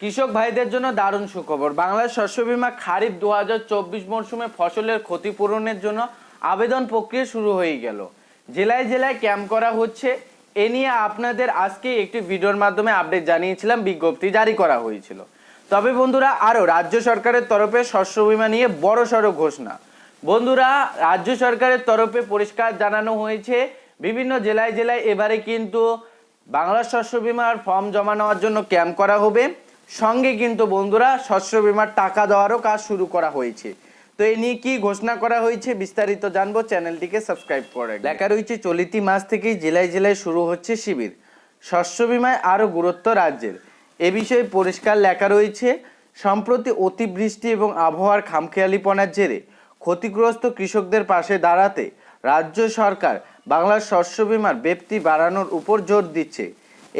কৃষক ভাইদের জন্য দারুণ সুখবর। বাংলার শস্য বীমা খারিফ দু হাজার চব্বিশ মরশুমে ফসলের ক্ষতিপূরণের জন্য আবেদন প্রক্রিয়া শুরু হয়ে গেল। জেলায় জেলায় ক্যাম্প করা হচ্ছে। এ নিয়ে আপনাদের আজকে একটি ভিডিওর মাধ্যমে আপডেট জানিয়েছিলাম, বিজ্ঞপ্তি জারি করা হয়েছিল। তবে বন্ধুরা, আরও রাজ্য সরকারের তরফে শস্য বীমা নিয়ে বড় সড়ো ঘোষণা। বন্ধুরা, রাজ্য সরকারের তরফে পরিষ্কার জানানো হয়েছে, বিভিন্ন জেলায় জেলায় এবারে কিন্তু বাংলা শস্য বীমার ফর্ম জমা নেওয়ার জন্য ক্যাম্প করা হবে। সঙ্গে কিন্তু বন্ধুরা শস্য বীমার টাকা দেওয়ারও কাজ শুরু করা হয়েছে। তো এ নিয়ে কি ঘোষণা করা হয়েছে বিস্তারিত জানব, চ্যানেলটিকে সাবস্ক্রাইব করে লেখা রয়েছে, চলিতি মাস থেকেই জেলায় জেলায় শুরু হচ্ছে শিবির। শস্য বীমায় আরও গুরুত্ব রাজ্যের। এ বিষয়ে পরিষ্কার লেখা রয়েছে, সম্প্রতি অতিবৃষ্টি এবং আবহাওয়ার খামখেয়ালিপনার জেরে ক্ষতিগ্রস্ত কৃষকদের পাশে দাঁড়াতে রাজ্য সরকার বাংলার শস্য বীমার ব্যাপ্তি বাড়ানোর উপর জোর দিচ্ছে।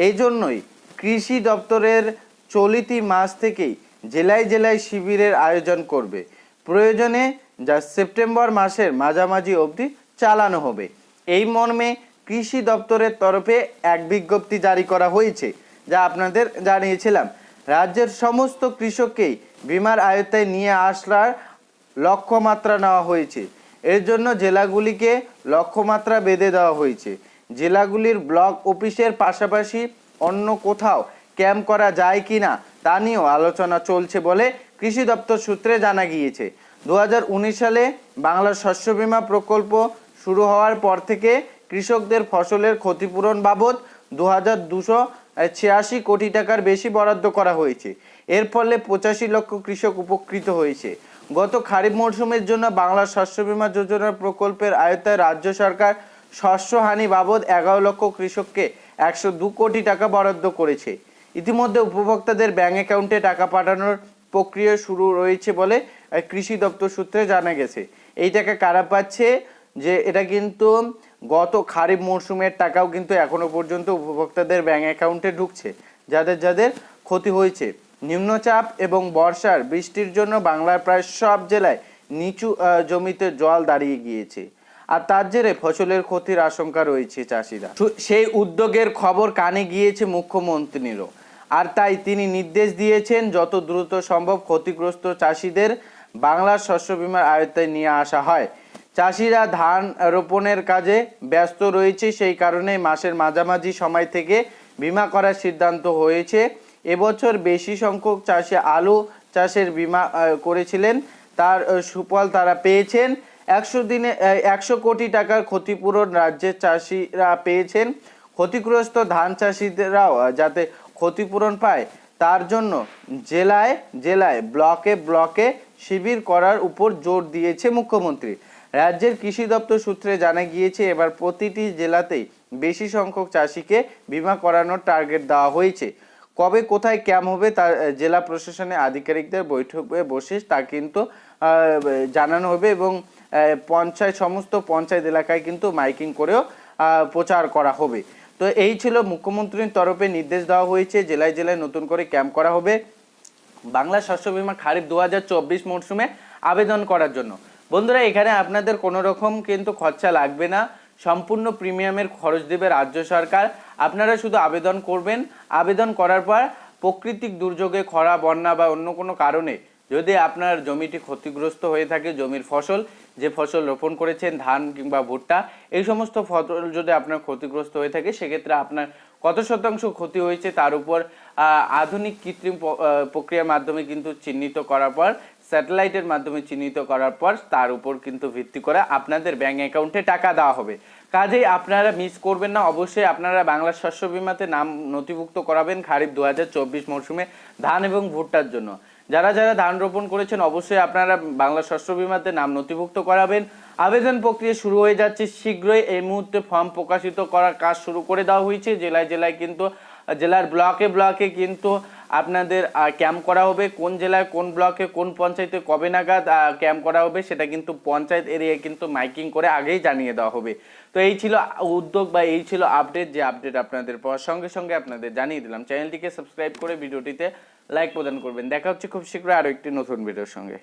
এই জন্যই কৃষি দপ্তরের চলিতি মাস থেকেই জেলায় জেলায় শিবিরের আয়োজন করবে। প্রয়োজনে যা সেপ্টেম্বর মাসের মাঝামাঝি অবধি চালানো হবে। এই মর্মে কৃষি দপ্তরের তরফে এক বিজ্ঞপ্তি জারি করা হয়েছে, যা আপনাদের জানিয়েছিলাম। রাজ্যের সমস্ত কৃষককেই বিমার আয়ত্তায় নিয়ে আসার লক্ষ্যমাত্রা নেওয়া হয়েছে। এর জন্য জেলাগুলিকে লক্ষ্যমাত্রা বেঁধে দেওয়া হয়েছে। জেলাগুলির ব্লক অফিসের পাশাপাশি অন্য কোথাও ক্যাম্প করা যায় কি না তা নিয়েও আলোচনা চলছে বলে কৃষি দপ্তর সূত্রে জানা গিয়েছে। দু হাজার উনিশ সালে বাংলার শস্য বিমা প্রকল্প শুরু হওয়ার পর থেকে কৃষকদের ফসলের ক্ষতিপূরণ বাবদ দু হাজার দুশো ছিয়াশি কোটি টাকার বেশি বরাদ্দ করা হয়েছে। এর ফলে পঁচাশি লক্ষ কৃষক উপকৃত হয়েছে। গত খারিফ মরশুমের জন্য বাংলা শস্য বীমা যোজনার প্রকল্পের আয়তায় রাজ্য সরকার শস্য হানি বাবদ এগারো লক্ষ কৃষককে একশো কোটি টাকা বরাদ্দ করেছে। ইতিমধ্যে উপভোক্তাদের ব্যাংক অ্যাকাউন্টে টাকা পাঠানোর প্রক্রিয়া শুরু রয়েছে বলে কৃষি দপ্তর সূত্রে জানা গেছে। এই টাকা কারা পাচ্ছে? যে এটা কিন্তু গত খারিফ মরশুমের টাকাও কিন্তু এখনও পর্যন্ত উপভোক্তাদের ব্যাংক অ্যাকাউন্টে ঢুকছে, যাদের যাদের ক্ষতি হয়েছে। নিম্নচাপ এবং বর্ষার বৃষ্টির জন্য বাংলার প্রায় সব জেলায় নিচু জমিতে জল দাঁড়িয়ে গিয়েছে। আর তার জেরে ফসলের ক্ষতির আশঙ্কা রয়েছে চাষিরা। সেই উদ্যোগের খবর কানে গিয়েছে মুখ্যমন্ত্রীরও। আর তাই তিনি নির্দেশ দিয়েছেন, যত দ্রুত সম্ভব ক্ষতিগ্রস্ত চাষিদের বাংলার শস্য বীমার আয়ত্তায় নিয়ে আসা হয়। চাষিরা ধান রোপণের কাজে ব্যস্ত রয়েছে, সেই কারণে মাসের মাঝামাঝি সময় থেকে বিমা করার সিদ্ধান্ত হয়েছে। এবছর বেশি সংখ্যক চাষি আলু চাষের বিমা করেছিলেন। তার সুফল তারা পেয়েছেন। একশো দিনে একশো কোটি টাকার ক্ষতিপূরণ রাজ্যের চাষিরা পেয়েছেন। ক্ষতিগ্রস্ত ধান চাষিদেরাও যাতে ক্ষতিপূরণ পায়, তার জন্য জেলায় জেলায় ব্লকে ব্লকে শিবির করার উপর জোর দিয়েছে মুখ্যমন্ত্রী। রাজ্যের কৃষি দপ্তর সূত্রে জানা গিয়েছে, এবার প্রতিটি জেলাতেই বেশি সংখ্যক চাষিকে বিমা করানোর টার্গেট দেওয়া হয়েছে। কবে কোথায় ক্যাম্প হবে তার জেলা প্রশাসনের আধিকারিকদের বৈঠকে বসে তা কিন্তু জানানো হবে এবং পঞ্চায়েত, সমস্ত পঞ্চায়েত এলাকায় কিন্তু মাইকিং করেও প্রচার করা হবে। তো এই ছিল মুখ্যমন্ত্রীর তরফে নির্দেশ দেওয়া হয়েছে, জেলায় জেলায় নতুন করে ক্যাম্প করা হবে। বাংলা শস্য বীমা খারিফ দু হাজার চব্বিশ মরশুমে আবেদন করার জন্য। বন্ধুরা, এখানে আপনাদের কোনো রকম কিন্তু খরচা লাগবে না। সম্পূর্ণ প্রিমিয়ামের খরচ দেবে রাজ্য সরকার। আপনারা শুধু আবেদন করবেন। আবেদন করার পর প্রাকৃতিক দুর্যোগে খরা, বন্যা বা অন্য কোনো কারণে যদি আপনার জমিটি ক্ষতিগ্রস্ত হয়ে থাকে, জমির ফসল যে ফসল রোপণ করেছেন, ধান কিংবা ভুট্টা, এই সমস্ত ফসল যদি আপনার ক্ষতিগ্রস্ত হয়ে থাকে, সেক্ষেত্রে আপনার কত শতাংশ ক্ষতি হয়েছে তার উপর আধুনিক কৃত্রিম প্রক্রিয়ার মাধ্যমে কিন্তু চিহ্নিত করার পর, স্যাটেলাইটের মাধ্যমে চিহ্নিত করার পর, তার উপর কিন্তু ভিত্তি করে আপনাদের ব্যাঙ্ক অ্যাকাউন্টে টাকা দেওয়া হবে। কাজেই আপনারা মিস করবেন না, অবশ্যই আপনারা বাংলা শস্য বীমাতে নাম নথিভুক্ত করাবেন খারিফ দু হাজার মরশুমে ধান এবং ভুট্টার জন্য। যারা যারা ধান রোপণ করেছেন, অবশ্যই আপনারা বাংলা শস্য বীমাতে নাম নথিভুক্ত করাবেন। আবেদন প্রক্রিয়া শুরু হয়ে যাচ্ছে শীঘ্রই। এই মুহূর্তে ফর্ম প্রকাশিত করার কাজ শুরু করে দেওয়া হয়েছে। জেলায় জেলায় কিন্তু, জেলার ব্লকে ব্লকে কিন্তু আপনাদের ক্যাম্প করা হবে। কোন জেলায়, কোন ব্লকে, কোন পঞ্চায়েতে কবে নাগাদ ক্যাম্প করা হবে সেটা কিন্তু পঞ্চায়েত এরিয়ায় কিন্তু মাইকিং করে আগেই জানিয়ে দেওয়া হবে। তো এই ছিল উদ্যোগ বা এই ছিল আপডেট, যে আপডেট আপনাদের সঙ্গে সঙ্গে আপনাদের জানিয়ে দিলাম। চ্যানেলটিকে সাবস্ক্রাইব করে ভিডিওটিতে লাইক প্রদান করবেন। দেখা হচ্ছে খুব শীঘ্রই আরও একটি নতুন ভিডিওর সঙ্গে।